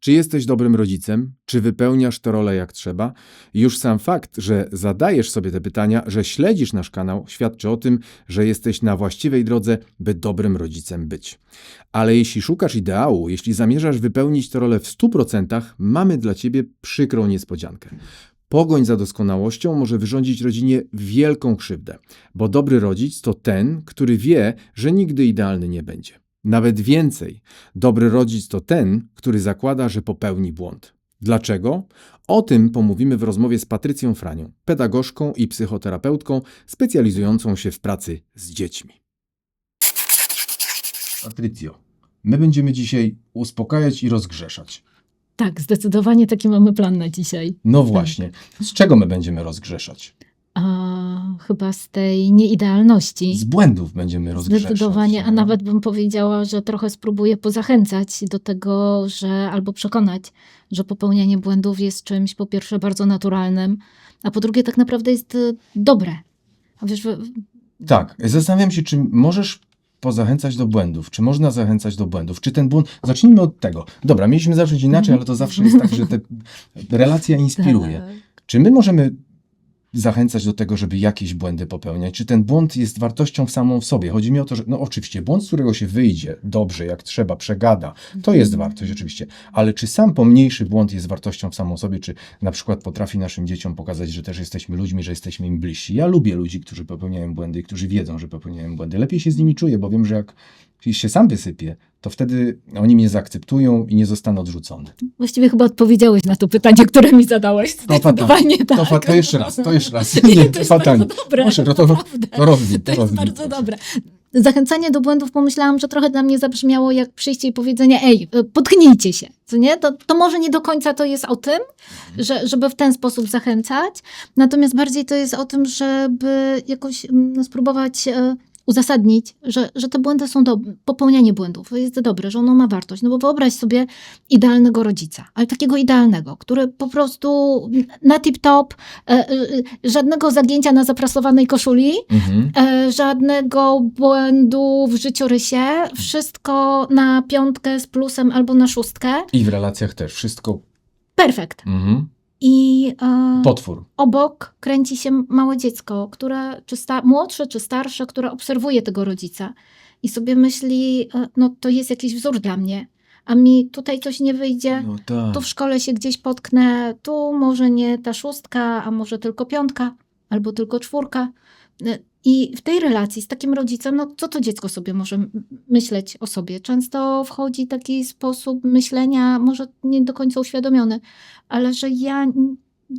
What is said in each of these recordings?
Czy jesteś dobrym rodzicem? Czy wypełniasz tę rolę jak trzeba? Już sam fakt, że zadajesz sobie te pytania, że śledzisz nasz kanał, świadczy o tym, że jesteś na właściwej drodze, by dobrym rodzicem być. Ale jeśli szukasz ideału, jeśli zamierzasz wypełnić tę rolę w 100%, mamy dla ciebie przykrą niespodziankę. Pogoń za doskonałością może wyrządzić rodzinie wielką krzywdę, bo dobry rodzic to ten, który wie, że nigdy idealny nie będzie. Nawet więcej, dobry rodzic to ten, który zakłada, że popełni błąd. Dlaczego? O tym pomówimy w rozmowie z Patrycją Franią, pedagogzką i psychoterapeutką specjalizującą się w pracy z dziećmi. Patrycjo, my będziemy dzisiaj uspokajać i rozgrzeszać. Tak, zdecydowanie taki mamy plan na dzisiaj. No właśnie, z czego my będziemy rozgrzeszać? Chyba z tej nieidealności. Z błędów będziemy rozgrzeszać. Zdecydowanie, a no. nawet bym powiedziała, że trochę spróbuję pozachęcać do tego, że albo przekonać, że popełnianie błędów jest czymś po pierwsze bardzo naturalnym, a po drugie tak naprawdę jest y, dobre. A wiesz, Tak, zastanawiam się, czy możesz pozachęcać do błędów, czy można zachęcać do błędów, czy ten błąd... Zacznijmy od tego. Dobra, mieliśmy zacząć inaczej, ale to zawsze jest tak, że te relacja inspiruje. Tak. Czy my możemy zachęcać do tego, żeby jakieś błędy popełniać? Czy ten błąd jest wartością samą w sobie? Chodzi mi o to, że no oczywiście błąd, z którego się wyjdzie dobrze, jak trzeba, przegada, to jest wartość oczywiście, ale czy sam pomniejszy błąd jest wartością w samą sobie, czy na przykład potrafi naszym dzieciom pokazać, że też jesteśmy ludźmi, że jesteśmy im bliżsi? Ja lubię ludzi, którzy popełniają błędy i którzy wiedzą, że popełniają błędy. Lepiej się z nimi czuję, bo wiem, że jak się sam wysypię, to wtedy oni mnie zaakceptują i nie zostanę odrzucony. Właściwie chyba odpowiedziałeś na to pytanie, które mi zadałeś. To Zdecydowanie tak. To, to jeszcze raz, to jeszcze raz. Nie, Nie, to jest fatalnie. bardzo dobre, Proszę, to, to, to rozwij, To to jest bardzo proszę. dobre. Zachęcanie do błędów pomyślałam, że trochę dla mnie zabrzmiało jak przyjście i powiedzenie, ej, y, potknijcie się, co nie? To, to może nie do końca to jest o tym, że, żeby w ten sposób zachęcać, natomiast bardziej to jest o tym, żeby jakoś mm, spróbować e, uzasadnić, że, że te błędy są dobre, popełnianie błędów jest dobre, że ono ma wartość. No bo wyobraź sobie idealnego rodzica, ale takiego idealnego, który po prostu na tip-top, e, e, żadnego zagięcia na zaprasowanej koszuli, Mhm. E, żadnego błędu w życiorysie, wszystko na piątkę z plusem albo na szóstkę. I w relacjach też. Wszystko. Perfekt. Mhm. I e, Potwór. obok kręci się małe dziecko, które, czy sta- młodsze, czy starsze, które obserwuje tego rodzica i sobie myśli, e, no to jest jakiś wzór dla mnie, a mi tutaj coś nie wyjdzie. No tak. Tu w szkole się gdzieś potknę, tu może nie ta szóstka, a może tylko piątka, albo tylko czwórka. I w tej relacji z takim rodzicem, no co to dziecko sobie może myśleć o sobie? Często wchodzi taki sposób myślenia, może nie do końca uświadomiony, ale że ja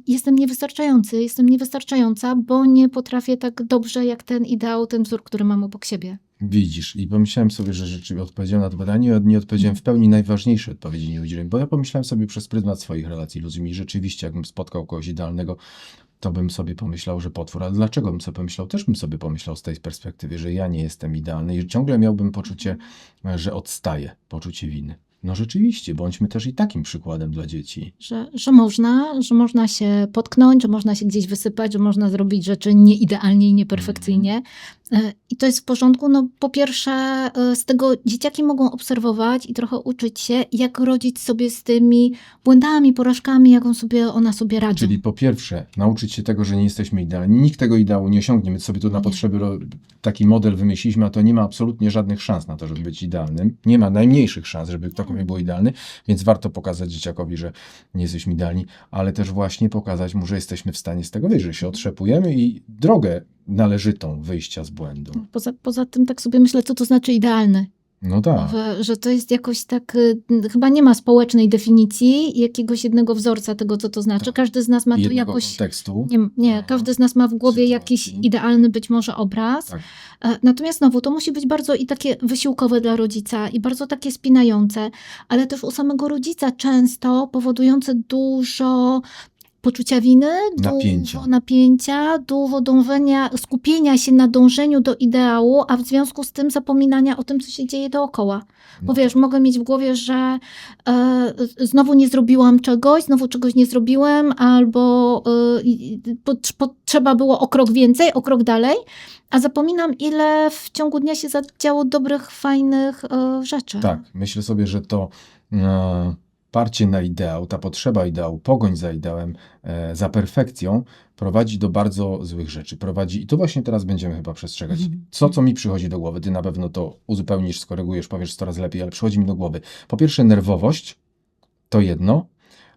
jestem niewystarczający, jestem niewystarczająca, bo nie potrafię tak dobrze jak ten ideał, ten wzór, który mam obok siebie. Widzisz. I pomyślałem sobie, że rzeczywiście odpowiedziałem na to pytanie, nie odpowiedziałem w pełni najważniejszej odpowiedzi nie udzieliłem. Bo ja pomyślałem sobie przez pryzmat swoich relacji ludźmi. Rzeczywiście, jakbym spotkał kogoś idealnego, to bym sobie pomyślał, że potwór. Ale dlaczego bym sobie pomyślał? Też bym sobie pomyślał z tej perspektywy, że ja nie jestem idealny i ciągle miałbym poczucie, że odstaję, poczucie winy. No rzeczywiście, bądźmy też i takim przykładem dla dzieci. że, że można, że można się potknąć, że można się gdzieś wysypać, że można zrobić rzeczy nieidealnie i nieperfekcyjnie. E, I to jest w porządku. No, po pierwsze, e, z tego dzieciaki mogą obserwować i trochę uczyć się, jak rodzić sobie z tymi błędami, porażkami, jak on sobie, ona sobie radzi. Czyli po pierwsze, nauczyć się tego, że nie jesteśmy idealni. Nikt tego ideału nie osiągnie. My sobie tu na potrzeby taki model wymyśliliśmy, a to nie ma absolutnie żadnych szans na to, żeby być idealnym. Nie ma najmniejszych szans, żeby ktokolwiek był idealny, więc warto pokazać dzieciakowi, że nie jesteśmy idealni, ale też właśnie pokazać mu, że jesteśmy w stanie z tego wyjść, że się otrzepujemy i drogę należytą wyjścia z błędu. Poza, poza tym tak sobie myślę, co to znaczy idealny. No tak. Że, że to jest jakoś tak, y, chyba nie ma społecznej definicji jakiegoś jednego wzorca tego, co to znaczy. Tak. Każdy z nas ma I to jednego jakoś... kontekstu. Nie, nie, każdy z nas ma w głowie jakiś Sytuacji. idealny być może obraz. Tak. E, Natomiast znowu to musi być bardzo i takie wysiłkowe dla rodzica i bardzo takie spinające, ale też u samego rodzica często powodujące dużo poczucia winy, Napięcia. dużo napięcia, dążenia, skupienia się na dążeniu do ideału, a w związku z tym zapominania o tym, co się dzieje dookoła. Bo No wiesz, mogę mieć w głowie, że e, znowu nie zrobiłam czegoś, znowu czegoś nie zrobiłem, albo e, pot- potrzeba było o krok więcej, o krok dalej, a zapominam, ile w ciągu dnia się zadziało dobrych, fajnych e, rzeczy. Tak, myślę sobie, że to e, wsparcie na ideał, ta potrzeba ideału, pogoń za ideałem, e, za perfekcją prowadzi do bardzo złych rzeczy. Prowadzi, i tu właśnie teraz będziemy chyba przestrzegać. Mhm. Co, co mi przychodzi do głowy? Ty na pewno to uzupełnisz, skorygujesz, powiesz coraz lepiej, ale przychodzi mi do głowy. Po pierwsze, nerwowość to jedno,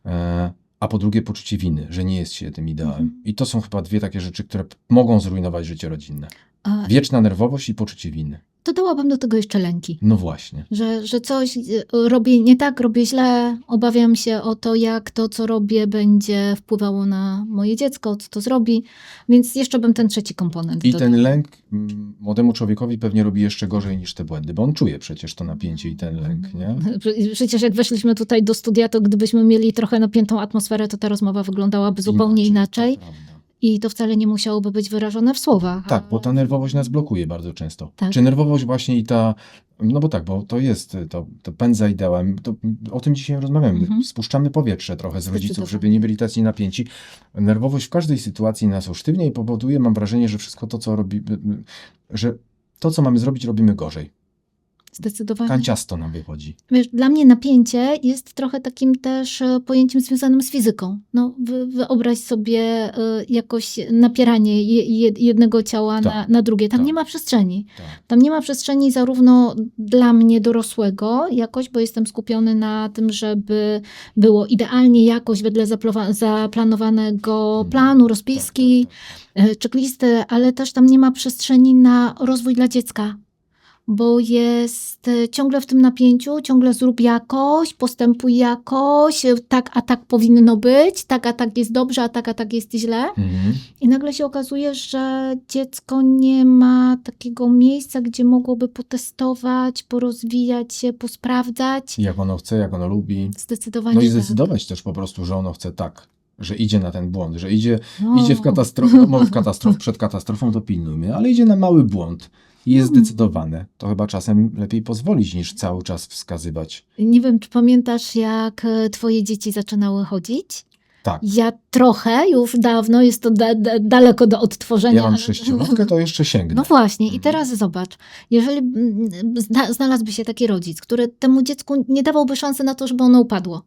e, a po drugie, poczucie winy, że nie jest się tym ideałem. Mhm. I to są chyba dwie takie rzeczy, które mogą zrujnować życie rodzinne. A Wieczna nerwowość i poczucie winy. Dodałabym do tego jeszcze lęki. No właśnie. Że, że coś y, robię nie tak, robię źle, obawiam się o to, jak to, co robię, będzie wpływało na moje dziecko, co to zrobi. Więc jeszcze bym ten trzeci komponent I dodała. ten lęk mm, młodemu człowiekowi pewnie robi jeszcze gorzej niż te błędy, bo on czuje przecież to napięcie i ten lęk, nie? Prze- Przecież jak weszliśmy tutaj do studia, to gdybyśmy mieli trochę napiętą atmosferę, to ta rozmowa wyglądałaby zupełnie inaczej prawda. I to wcale nie musiałoby być wyrażone w słowach. Tak, bo ta nerwowość nas blokuje bardzo często. Tak. Czy nerwowość właśnie i ta, no bo tak, bo to jest, to, to pęd za ideałem, to, o tym dzisiaj rozmawiamy. Mhm. Spuszczamy powietrze trochę z rodziców, żeby nie byli tacy napięci. Nerwowość w każdej sytuacji nas usztywnia i powoduje, mam wrażenie, że wszystko to, co robi, że to, co mamy zrobić, robimy gorzej. Zdecydowanie. Kanciasto nam wychodzi. Wiesz, dla mnie napięcie jest trochę takim też e, pojęciem związanym z fizyką. No, wy, wyobraź sobie e, jakoś napieranie je, je, jednego ciała na, Tak. na drugie. Tam Tak. nie ma przestrzeni. Tak. Tam nie ma przestrzeni zarówno dla mnie dorosłego jakoś, bo jestem skupiony na tym, żeby było idealnie jakoś wedle zaplanowanego Mhm. planu, rozpiski, tak, e, checklisty, ale też tam nie ma przestrzeni na rozwój dla dziecka, bo jest e, ciągle w tym napięciu, ciągle zrób jakoś, postępuj jakoś, e, tak a tak powinno być, tak a tak jest dobrze, a tak a tak jest źle. tak. Mhm. I nagle się okazuje, że dziecko nie ma takiego miejsca, gdzie mogłoby potestować, porozwijać się, posprawdzać. Jak ono chce, jak ono lubi. Zdecydowanie No i tak. zdecydować też po prostu, że ono chce tak, że idzie na ten błąd, że idzie, No. idzie w katastrofę, no w katastrof, przed katastrofą to pilnujmy, ale idzie na mały błąd i jest Mm. zdecydowane. To chyba czasem lepiej pozwolić niż cały czas wskazywać. Nie wiem, czy pamiętasz, jak e, twoje dzieci zaczynały chodzić? Tak. Ja trochę, już dawno, jest to da, da, daleko do odtworzenia. Ja mam sześciolatkę, to jeszcze sięgnę. No właśnie, i Mhm. teraz zobacz, jeżeli mm, zna, znalazłby się taki rodzic, który temu dziecku nie dawałby szansy na to, żeby ono upadło.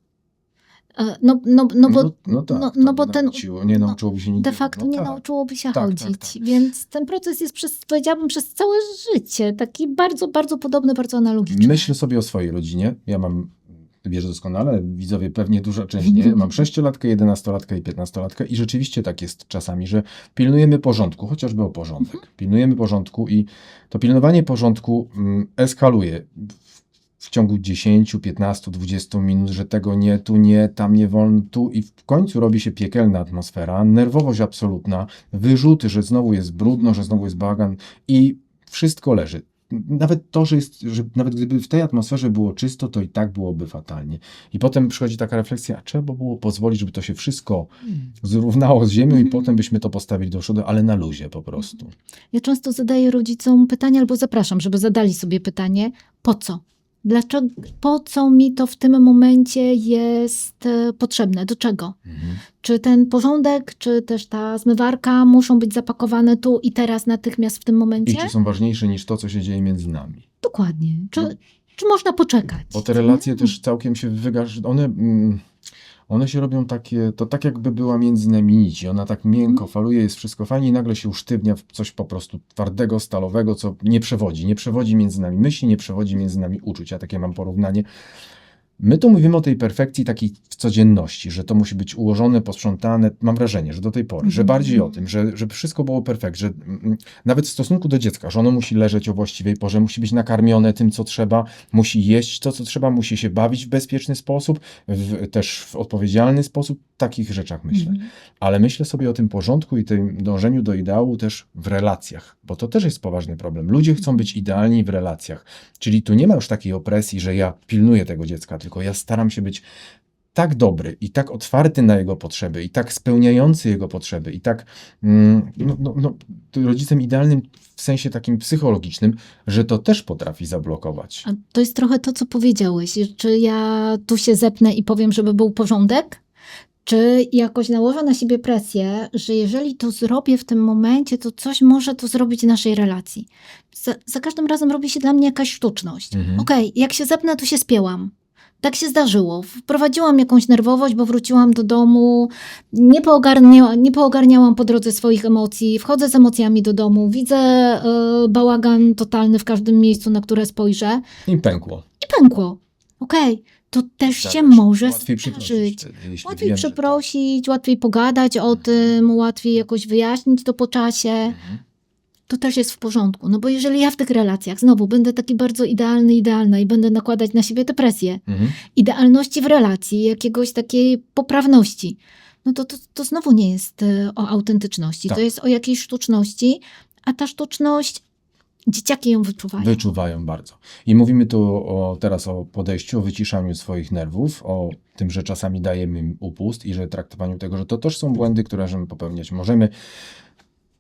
E, No, no, no bo no, no tak, no- to no bo ten- nauczyło, nie no, nauczyłoby się nigdy. de facto no nie tak. nauczyłoby się Tak, tak, chodzić. tak. Więc ten proces jest przez, powiedziałabym, przez całe życie taki bardzo, bardzo podobny, bardzo analogiczny. Myślę sobie o swojej rodzinie. Ja mam, wiesz doskonale, widzowie pewnie duża część nie. Mam sześciolatkę, jedenastolatkę i piętnastolatkę i rzeczywiście tak jest czasami, że pilnujemy porządku, chociażby o porządek. Mhm. Pilnujemy porządku i to pilnowanie porządku mm, eskaluje w, ciągu 10, 15, 20 minut, że tego nie, tu nie, tam nie wolno, tu i w końcu robi się piekielna atmosfera, nerwowość absolutna, wyrzuty, że znowu jest brudno, że znowu jest bagan i wszystko leży. Nawet to, że, jest, że nawet gdyby w tej atmosferze było czysto, to i tak byłoby fatalnie. I potem przychodzi taka refleksja, a trzeba było pozwolić, żeby to się wszystko zrównało z ziemią i Mhm. potem byśmy to postawili do przodu, ale na luzie po prostu. Ja często zadaję rodzicom pytanie, albo zapraszam, żeby zadali sobie pytanie, po co? Dlaczego, po co mi to w tym momencie jest e, potrzebne? Do czego? Mhm. Czy ten porządek, czy też ta zmywarka muszą być zapakowane tu i teraz, natychmiast w tym I momencie? czy są ważniejsze niż to, co się dzieje między nami. Dokładnie. Czy, No. czy można poczekać? Bo te relacje też całkiem się wygasz, one, mm, one się robią takie, to tak jakby była między nami nici. Ona tak miękko faluje, jest wszystko fajnie i nagle się usztywnia w coś po prostu twardego, stalowego, co nie przewodzi. Nie przewodzi między nami myśli, nie przewodzi między nami uczuć. Ja takie mam porównanie. My tu mówimy o tej perfekcji takiej w codzienności, że to musi być ułożone, posprzątane. Mam wrażenie, że do tej pory, że Mhm. bardziej o tym, że, żeby wszystko było perfekt, że mm, nawet w stosunku do dziecka, że ono musi leżeć o właściwej porze, musi być nakarmione tym, co trzeba, musi jeść to, co trzeba, musi się bawić w bezpieczny sposób, w, też w odpowiedzialny sposób. Takich rzeczach myślę. Mhm. Ale myślę sobie o tym porządku i tym dążeniu do ideału też w relacjach, bo to też jest poważny problem. Ludzie chcą być idealni w relacjach, czyli tu nie ma już takiej opresji, że ja pilnuję tego dziecka, tylko ja staram się być tak dobry i tak otwarty na jego potrzeby, i tak spełniający jego potrzeby, i tak mm, no, no, no, rodzicem idealnym w sensie takim psychologicznym, że to też potrafi zablokować. A to jest trochę to, co powiedziałeś. Czy ja tu się zepnę i powiem, żeby był porządek? Czy jakoś nałożę na siebie presję, że jeżeli to zrobię w tym momencie, to coś może to zrobić naszej relacji? Za, za każdym razem robi się dla mnie jakaś sztuczność. Mhm. Okej, jak się zepnę, to się spięłam. tak się zdarzyło. Wprowadziłam jakąś nerwowość, bo wróciłam do domu, nie, poogarnia, nie poogarniałam po drodze swoich emocji, wchodzę z emocjami do domu, widzę e, bałagan totalny w każdym miejscu, na które spojrzę I pękło. i pękło. Okej, to też się Zdarza może Łatwiej przeprosić zdarzyć. wtedy, jeśli Łatwiej wiem, że tak. przeprosić, łatwiej pogadać o tym, łatwiej jakoś wyjaśnić to po czasie. Mhm. To też jest w porządku. No bo jeżeli ja w tych relacjach znowu będę taki bardzo idealny, idealna i będę nakładać na siebie tę presję, Mhm. idealności w relacji, jakiegoś takiej poprawności, no to, to, to znowu nie jest e, o autentyczności. Tak. To jest o jakiejś sztuczności, a ta sztuczność, dzieciaki ją wyczuwają. Wyczuwają bardzo. I mówimy tu o, teraz o podejściu, o wyciszaniu swoich nerwów, o tym, że czasami dajemy im upust i że traktowaniu tego, że to też są błędy, które możemy popełniać. Możemy.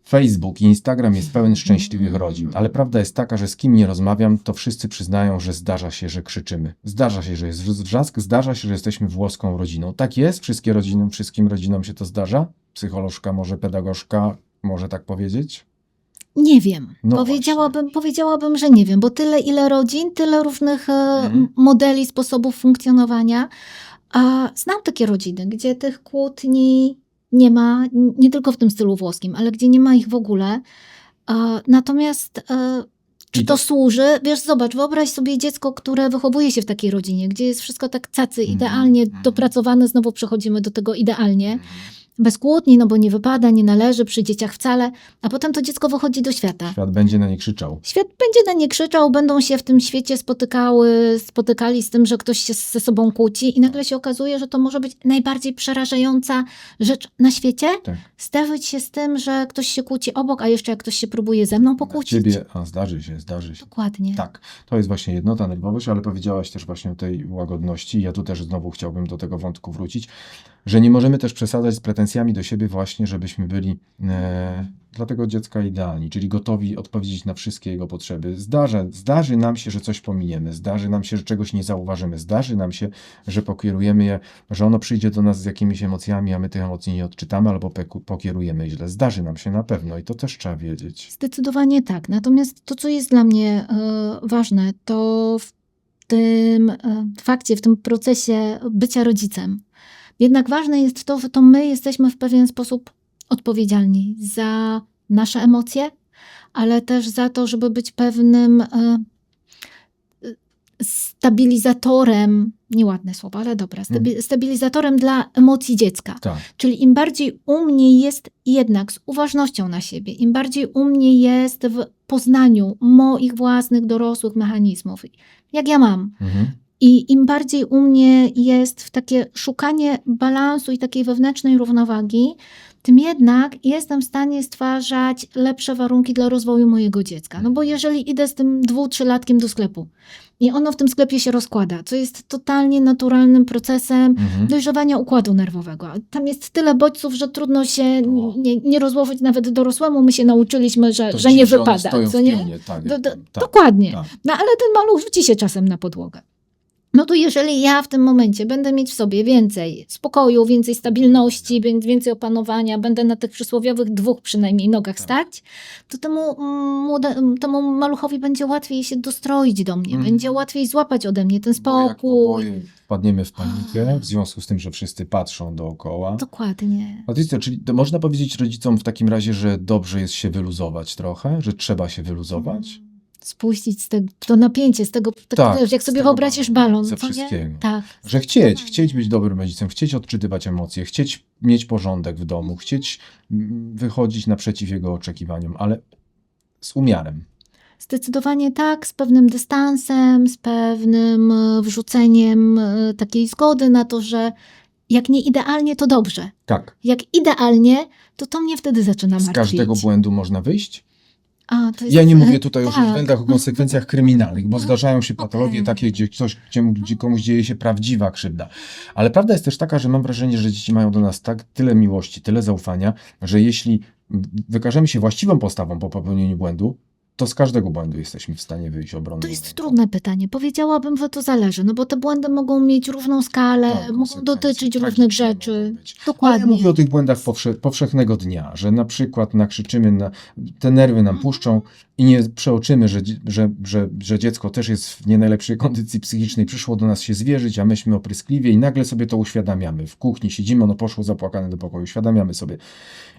Facebook i Instagram jest pełen szczęśliwych rodzin, ale prawda jest taka, że z kim nie rozmawiam, to wszyscy przyznają, że zdarza się, że krzyczymy. Zdarza się, że jest wrzask, zdarza się, że jesteśmy włoską rodziną. Tak jest? Wszystkie rodziny, wszystkim rodzinom się to zdarza? Psycholożka, może pedagogzka, może tak powiedzieć? Nie wiem. No powiedziałabym, powiedziałabym, że nie wiem, bo tyle ile rodzin, tyle różnych e, Mhm. modeli, sposobów funkcjonowania. A znam takie rodziny, gdzie tych kłótni nie ma, nie tylko w tym stylu włoskim, ale gdzie nie ma ich w ogóle. A, natomiast e, czy to służy? Wiesz, zobacz, wyobraź sobie dziecko, które wychowuje się w takiej rodzinie, gdzie jest wszystko tak cacy, Mhm. idealnie Mhm. dopracowane, znowu przechodzimy do tego idealnie bez kłótni, no bo nie wypada, nie należy przy dzieciach wcale, a potem to dziecko wychodzi do świata. Świat będzie na nie krzyczał. Świat będzie na nie krzyczał, będą się w tym świecie spotykały, spotykali z tym, że ktoś się ze sobą kłóci i nagle się okazuje, że to może być najbardziej przerażająca rzecz na świecie. Tak. Zderzyć się z tym, że ktoś się kłóci obok, a jeszcze jak ktoś się próbuje ze mną pokłócić. ciebie, a zdarzy się, zdarzy się. Dokładnie. Tak, to jest właśnie jednota, nerwowość, ale powiedziałaś też właśnie o tej łagodności. Ja tu też znowu chciałbym do tego wątku wrócić, że nie możemy też przesadzać z pretensjami do siebie właśnie, żebyśmy byli e, dla tego dziecka idealni, czyli gotowi odpowiedzieć na wszystkie jego potrzeby. Zdarzy, zdarzy nam się, że coś pominiemy, zdarzy nam się, że czegoś nie zauważymy, zdarzy nam się, że pokierujemy je, że ono przyjdzie do nas z jakimiś emocjami, a my tych emocji nie odczytamy albo pokierujemy źle. Zdarzy nam się na pewno i to też trzeba wiedzieć. Zdecydowanie tak. Natomiast to, co jest dla mnie e, ważne, to w tym e, fakcie, w tym procesie bycia rodzicem, jednak ważne jest to, że to my jesteśmy w pewien sposób odpowiedzialni za nasze emocje, ale też za to, żeby być pewnym e, stabilizatorem, nieładne słowo, ale dobra, stabi- stabilizatorem dla emocji dziecka. Tak. Czyli im bardziej u mnie jest jednak z uważnością na siebie, im bardziej u mnie jest w poznaniu moich własnych dorosłych mechanizmów, jak ja mam, Mhm. I im bardziej u mnie jest w takie szukanie balansu i takiej wewnętrznej równowagi, tym jednak jestem w stanie stwarzać lepsze warunki dla rozwoju mojego dziecka. No bo jeżeli idę z tym dwu, trzylatkiem do sklepu i ono w tym sklepie się rozkłada, co jest totalnie naturalnym procesem Mhm. dojrzewania układu nerwowego. Tam jest tyle bodźców, że trudno się nie, nie rozłożyć nawet dorosłemu. My się nauczyliśmy, że, To że nie wypada. Co nie? tak, Do, do, tak, Dokładnie. tak. No ale ten maluch rzuci się czasem na podłogę. No to jeżeli ja w tym momencie będę mieć w sobie więcej spokoju, więcej stabilności, wię- więcej opanowania, będę na tych przysłowiowych dwóch przynajmniej nogach Tak. stać, to temu, mm, młode, temu maluchowi będzie łatwiej się dostroić do mnie, Mhm. będzie łatwiej złapać ode mnie ten Bo jak spokój. oboje wpadniemy w panikę w związku z tym, że wszyscy patrzą dookoła. Dokładnie. Patrycja, czyli można powiedzieć rodzicom w takim razie, że dobrze jest się wyluzować trochę, że trzeba się wyluzować? Spuścić z tego, to napięcie, z tego, tak, Tak, jak z sobie wyobrazisz balon, ze wszystkiego. Tak. Że chcieć, chcieć być dobrym rodzicem, chcieć odczytywać emocje, chcieć mieć porządek w domu, chcieć mm, wychodzić naprzeciw jego oczekiwaniom, ale z umiarem. Zdecydowanie tak, z pewnym dystansem, z pewnym e, wrzuceniem e, takiej zgody na to, że jak nie idealnie, to dobrze. Tak. Jak idealnie, to to mnie wtedy zaczyna Z martwić. każdego błędu można wyjść? A, to jest, Ja nie mówię tutaj o tak. błędach, o konsekwencjach kryminalnych, bo zdarzają się patologie Okej. takie, gdzie, ktoś, gdzie, gdzie komuś dzieje się prawdziwa krzywda. Ale prawda jest też taka, że mam wrażenie, że dzieci mają do nas tak tyle miłości, tyle zaufania, że jeśli wykażemy się właściwą postawą po popełnieniu błędu, to z każdego błędu jesteśmy w stanie wyjść obronną. To jest trudne pytanie. Powiedziałabym, że to zależy, no bo te błędy mogą mieć różną skalę, Tak, mogą dotyczyć różnych rzeczy. być. Ale ja Dokładnie. mówię o tych błędach powsze, powszechnego dnia, że na przykład nakrzyczymy, na, te nerwy nam puszczą, i nie przeoczymy, że, że, że, że dziecko też jest w nie najlepszej kondycji psychicznej, przyszło do nas się zwierzyć, a myśmy opryskliwie i nagle sobie to uświadamiamy. W kuchni siedzimy, ono poszło zapłakane do pokoju, uświadamiamy sobie.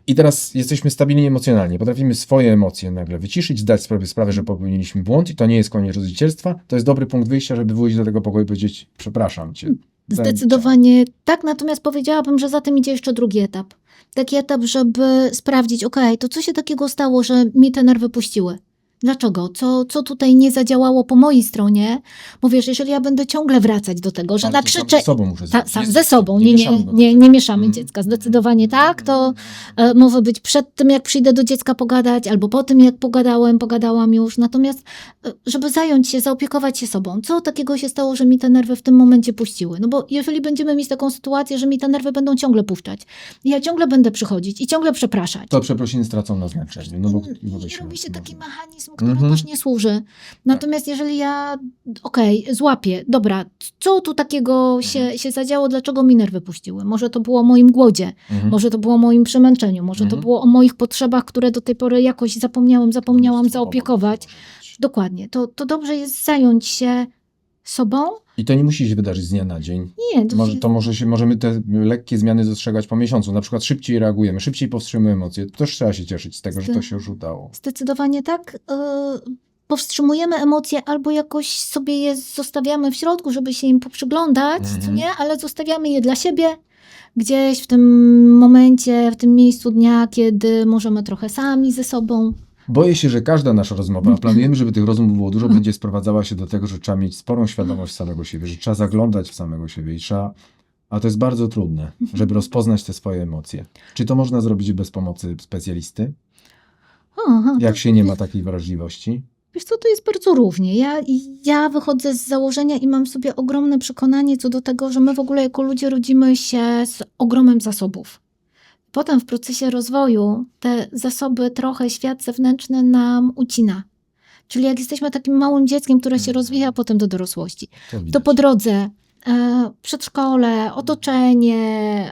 I teraz jesteśmy stabilni emocjonalnie, potrafimy swoje emocje nagle wyciszyć, zdać sobie sprawę, że popełniliśmy błąd i to nie jest koniec rodzicielstwa. To jest dobry punkt wyjścia, żeby wyjść do tego pokoju i powiedzieć, przepraszam cię. Zdecydowanie tak, natomiast powiedziałabym, że za tym idzie jeszcze drugi etap. Taki etap, żeby sprawdzić, okej, to co się takiego stało, że mi te nerwy puściły? Dlaczego? Co, co tutaj nie zadziałało po mojej stronie? Bo wiesz, jeżeli ja będę ciągle wracać do tego, że Ale to sam nakrzyczę... ze sobą muszę Ta, sam ze sobą, nie, nie, mieszamy do nie, nie mieszamy Mhm. dziecka. Zdecydowanie tak. To e, może być przed tym, jak przyjdę do dziecka pogadać, albo po tym, jak pogadałem, pogadałam już. Natomiast, e, żeby zająć się, zaopiekować się sobą, co takiego się stało, że mi te nerwy w tym momencie puściły? No bo jeżeli będziemy mieć taką sytuację, że mi te nerwy będą ciągle puszczać, i ja ciągle będę przychodzić i ciągle przepraszać. To przeprosiny stracą na znaczeniu. No bo, I bo się- robi się taki mechanizm, który Mhm. też nie służy. Natomiast jeżeli ja, okej, złapię, dobra, co tu takiego się, Mhm. się zadziało, dlaczego mi nerwy puściły? Może to było o moim głodzie, Mhm. może to było o moim przemęczeniu, może to Mhm. było o moich potrzebach, które do tej pory jakoś zapomniałam, zapomniałam zaopiekować. Dokładnie. To, to dobrze jest zająć się sobą. I to nie musi się wydarzyć z dnia na dzień. Nie, to, Może, to może się, możemy te lekkie zmiany dostrzegać po miesiącu. Na przykład szybciej reagujemy, szybciej powstrzymujemy emocje. To też trzeba się cieszyć z tego, że to się już udało. Zdecydowanie tak. Yy, powstrzymujemy emocje albo jakoś sobie je zostawiamy w środku, żeby się im poprzyglądać, co Mhm. nie? Ale zostawiamy je dla siebie gdzieś w tym momencie, w tym miejscu dnia, kiedy możemy trochę sami ze sobą. Boję się, że każda nasza rozmowa, a planujemy, żeby tych rozmów było dużo, będzie sprowadzała się do tego, że trzeba mieć sporą świadomość samego siebie, że trzeba zaglądać w samego siebie i trzeba. A to jest bardzo trudne, żeby rozpoznać te swoje emocje. Czy to można zrobić bez pomocy specjalisty? Aha, Jak się nie ma takiej wrażliwości? Wiesz co, to jest bardzo różnie. Ja, ja wychodzę z założenia i mam sobie ogromne przekonanie co do tego, że my w ogóle jako ludzie rodzimy się z ogromem zasobów. Potem w procesie rozwoju te zasoby trochę świat zewnętrzny nam ucina. Czyli jak jesteśmy takim małym dzieckiem, które się rozwija potem do dorosłości, To, to po drodze przedszkole, otoczenie,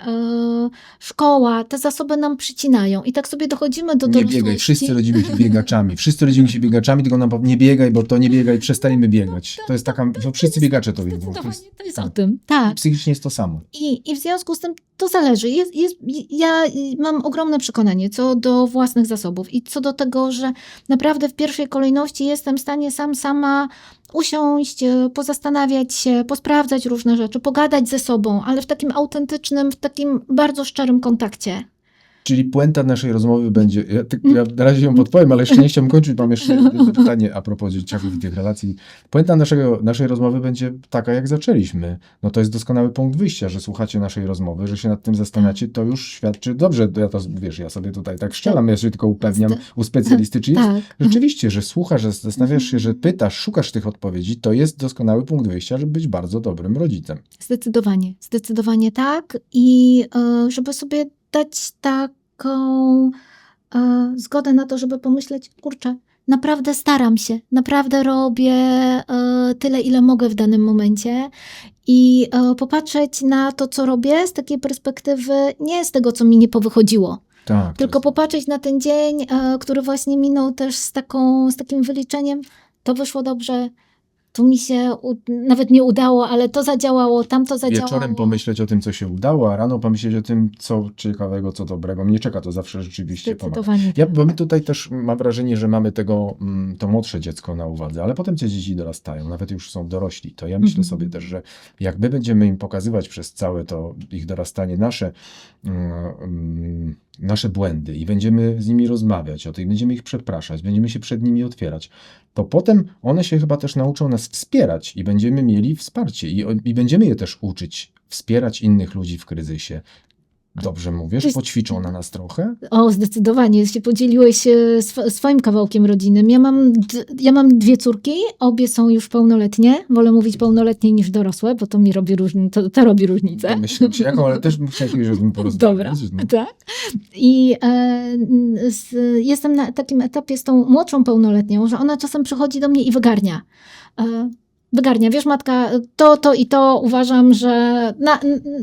e, szkoła, te zasoby nam przycinają. I tak sobie dochodzimy do Nie dorosłości. biegaj, wszyscy rodzimy się biegaczami. Wszyscy rodzimy się biegaczami, tylko nam nie biegaj, bo to nie biegaj, przestajemy biegać. To jest taka, to wszyscy biegacze to wiedzą. To jest, to jest tak. o tym. Tak. psychicznie jest to samo. I, I w związku z tym to zależy. Jest, jest, ja mam ogromne przekonanie co do własnych zasobów i co do tego, że naprawdę w pierwszej kolejności jestem w stanie sam sama usiąść, e, pozastanawiać się, posprawdzać różne rzeczy, pogadać ze sobą, ale w takim autentycznym, w takim bardzo szczerym kontakcie. Czyli puenta naszej rozmowy będzie, ja, ty, ja na razie ją podpowiem, ale jeszcze nie chciałbym kończyć, mam jeszcze jedno pytanie a propos dzieciaków i tych relacji. Puenta naszego, naszej rozmowy będzie taka, jak zaczęliśmy. No to jest doskonały punkt wyjścia, że słuchacie naszej rozmowy, że się nad tym zastanawiacie, to już świadczy dobrze. Ja to, wiesz, ja sobie tutaj tak szczelam, ja się tylko upewniam u specjalisty, czy jest Tak. Rzeczywiście, że słuchasz, że zastanawiasz się, że pytasz, szukasz tych odpowiedzi, to jest doskonały punkt wyjścia, żeby być bardzo dobrym rodzicem. Zdecydowanie, zdecydowanie tak. I e, żeby sobie dać taką e, zgodę na to, żeby pomyśleć, kurczę, naprawdę staram się, naprawdę robię e, tyle, ile mogę w danym momencie. I e, popatrzeć na to, co robię z takiej perspektywy, nie z tego, co mi nie powychodziło, Tak. tylko jest- popatrzeć na ten dzień, e, który właśnie minął też z, taką, z takim wyliczeniem. To wyszło dobrze, tu mi się nawet nie udało, ale to zadziałało, tamto zadziałało. Wieczorem pomyśleć o tym, co się udało, a rano pomyśleć o tym, co ciekawego, co dobrego. Mnie czeka to zawsze rzeczywiście pomaga. Ja, bo my tutaj też mam wrażenie, że mamy tego, mm, to młodsze dziecko na uwadze, ale potem te dzieci dorastają, nawet już są dorośli. To ja myślę Mhm. sobie też, że jak my będziemy im pokazywać przez całe to ich dorastanie nasze, mm, mm, nasze błędy i będziemy z nimi rozmawiać o tym, będziemy ich przepraszać, będziemy się przed nimi otwierać, to potem one się chyba też nauczą nas wspierać i będziemy mieli wsparcie i, i będziemy je też uczyć, wspierać innych ludzi w kryzysie. Dobrze mówisz? Jest- Poćwiczą na nas trochę? O, zdecydowanie się podzieliłeś sw- swoim kawałkiem rodziny. Ja mam, ja mam dwie córki, obie są już pełnoletnie. Wolę mówić pełnoletnie niż dorosłe, bo to mi robi różnicę. To, to robi różnicę. Myślę się jaką, ale też bym chciał kiedyś o tym porozmawiać. Dobra, No. tak. I e, z, jestem na takim etapie z tą młodszą pełnoletnią, że ona czasem przychodzi do mnie i wygarnia. E, wygarnia, wiesz matka, to, to i to uważam, że na,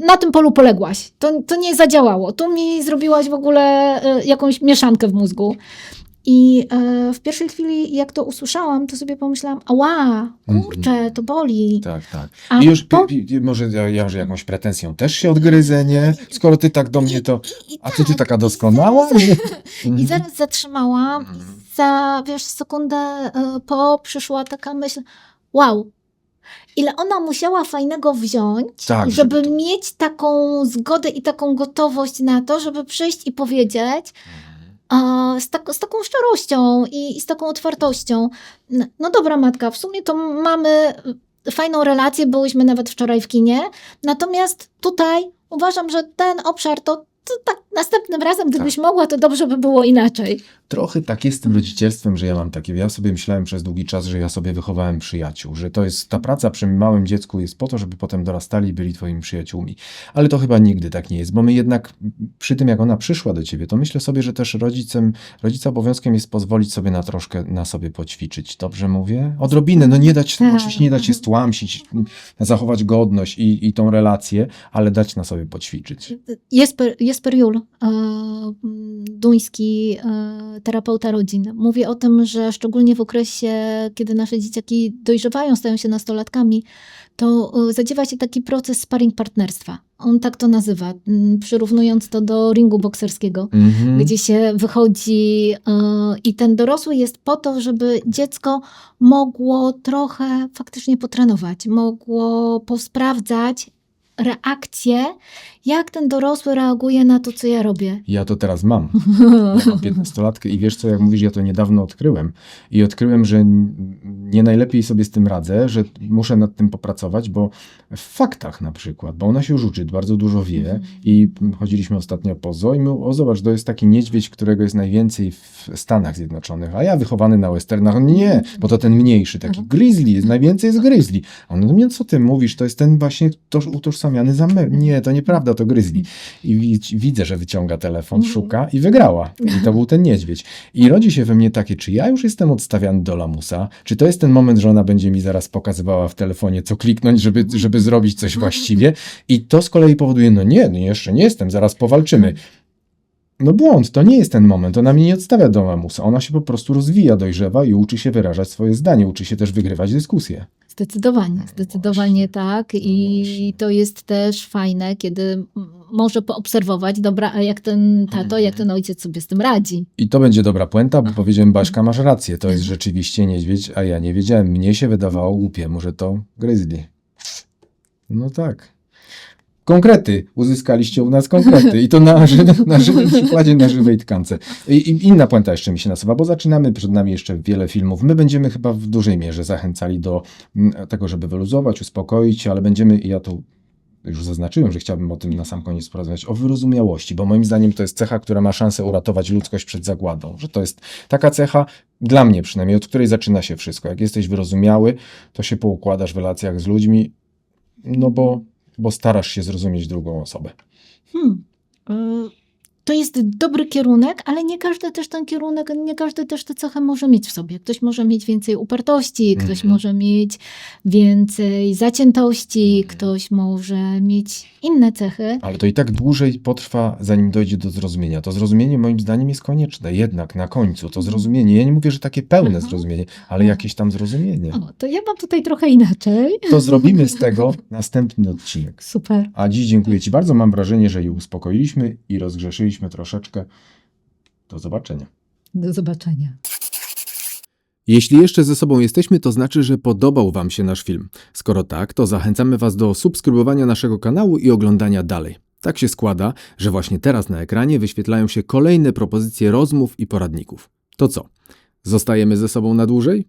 na tym polu poległaś. To, to nie zadziałało. Tu mi zrobiłaś w ogóle e, jakąś mieszankę w mózgu. I e, w pierwszej chwili, jak to usłyszałam, to sobie pomyślałam, ała, kurczę, to boli. Tak, tak. A I już po- pi- pi- może ja, ja że jakąś pretensją też się odgryzę, nie? Skoro ty tak do mnie to... I, i A co ty tak, taka i doskonała? zaraz- Nie? I Mhm. zaraz zatrzymałam. Mhm. I za, wiesz, sekundę e, po przyszła taka myśl, wow, ile ona musiała fajnego wziąć, Tak, żeby, żeby to- mieć taką zgodę i taką gotowość na to, żeby przyjść i powiedzieć e, z, tak, z taką szczerością i, i z taką otwartością. No, no dobra, matka, w sumie to mamy e, fajną relację, byłyśmy nawet wczoraj w kinie, natomiast tutaj uważam, że ten obszar to, to tak następnym razem, gdybyś mogła, to dobrze by było inaczej. Trochę tak jest z tym rodzicielstwem, że ja mam takie, ja sobie myślałem przez długi czas, że ja sobie wychowałem przyjaciół, że to jest, ta praca przy małym dziecku jest po to, żeby potem dorastali i byli twoimi przyjaciółmi. Ale to chyba nigdy tak nie jest, bo my jednak przy tym, jak ona przyszła do ciebie, to myślę sobie, że też rodzicem, rodzica obowiązkiem jest pozwolić sobie na troszkę, na sobie poćwiczyć. Dobrze mówię? Odrobinę, no nie dać, Tak. oczywiście nie dać się stłamsić, zachować godność i, i tą relację, ale dać na sobie poćwiczyć. Jesper, Jesper Jul, e, duński e, terapeuta rodzin, mówi o tym, że szczególnie w okresie, kiedy nasze dzieciaki dojrzewają, stają się nastolatkami, to e, zadziewa się taki proces sparring partnerstwa. On tak to nazywa, m, przyrównując to do ringu bokserskiego. Mhm. gdzie się wychodzi e, i ten dorosły jest po to, żeby dziecko mogło trochę faktycznie potrenować, mogło posprawdzać reakcję, jak ten dorosły reaguje na to, co ja robię. Ja to teraz mam. Ja mam 15-latkę i wiesz co, jak mówisz, ja to niedawno odkryłem. I odkryłem, że nie najlepiej sobie z tym radzę, że muszę nad tym popracować, bo w faktach na przykład, bo ona się już uczy, bardzo dużo wie Mhm. i chodziliśmy ostatnio po zoo i my, o zobacz, to jest taki niedźwiedź, którego jest najwięcej w Stanach Zjednoczonych, a ja wychowany na westernach, nie, bo to ten mniejszy, taki Mhm. grizzly, jest najwięcej jest grizzly. A on mnie, co ty mówisz, to jest ten właśnie toż, utożsamiany za me- Nie, to nieprawda, to grizzly. I wi- widzę, że wyciąga telefon, Mhm. szuka i wygrała. I to był ten niedźwiedź. I rodzi się we mnie takie, czy ja już jestem odstawiany do lamusa? Czy to jest ten moment, że ona będzie mi zaraz pokazywała w telefonie, co kliknąć, żeby, żeby zrobić coś właściwie? I to z kolei powoduje, no nie, no jeszcze nie jestem, zaraz powalczymy. No błąd, to nie jest ten moment. Ona mnie nie odstawia do lamusa. Ona się po prostu rozwija, dojrzewa i uczy się wyrażać swoje zdanie, uczy się też wygrywać dyskusje. Zdecydowanie, zdecydowanie tak. I właśnie. to jest też fajne, kiedy może poobserwować, dobra, a jak ten tato, jak ten ojciec sobie z tym radzi. I to będzie dobra puenta, bo powiedziałem, Baśka, masz rację, to jest rzeczywiście niedźwiedź, a ja nie wiedziałem. Mnie się wydawało głupiemu, że to grizzly. No tak. Konkrety. Uzyskaliście u nas konkrety. I to na, na żywym przykładzie, na żywej tkance. I, I inna puenta jeszcze mi się nasuwa, bo zaczynamy, przed nami jeszcze wiele filmów. My będziemy chyba w dużej mierze zachęcali do tego, żeby wyluzować, uspokoić, ale będziemy, i ja to już zaznaczyłem, że chciałbym o tym na sam koniec porozmawiać, o wyrozumiałości, bo moim zdaniem to jest cecha, która ma szansę uratować ludzkość przed zagładą. Że to jest taka cecha, dla mnie przynajmniej, od której zaczyna się wszystko. Jak jesteś wyrozumiały, to się poukładasz w relacjach z ludźmi, no bo, bo starasz się zrozumieć drugą osobę. Hmm. y, To jest dobry kierunek, ale nie każdy też ten kierunek, nie każdy też tę cechę może mieć w sobie. Ktoś może mieć więcej upartości, ktoś Mhm. może mieć więcej zaciętości, Mhm. ktoś może mieć inne cechy. Ale to i tak dłużej potrwa, zanim dojdzie do zrozumienia. To zrozumienie moim zdaniem jest konieczne, jednak na końcu to zrozumienie. Ja nie mówię, że takie pełne Mhm. zrozumienie, ale jakieś tam zrozumienie. O, to ja mam tutaj trochę inaczej. To zrobimy z tego następny odcinek. Super. A dziś dziękuję Ci bardzo. Mam wrażenie, że i uspokoiliśmy i rozgrzeszyliśmy troszeczkę. Do zobaczenia. Do zobaczenia. Jeśli jeszcze ze sobą jesteśmy, to znaczy, że podobał Wam się nasz film. Skoro tak, to zachęcamy Was do subskrybowania naszego kanału i oglądania dalej. Tak się składa, że właśnie teraz na ekranie wyświetlają się kolejne propozycje rozmów i poradników. To co? Zostajemy ze sobą na dłużej?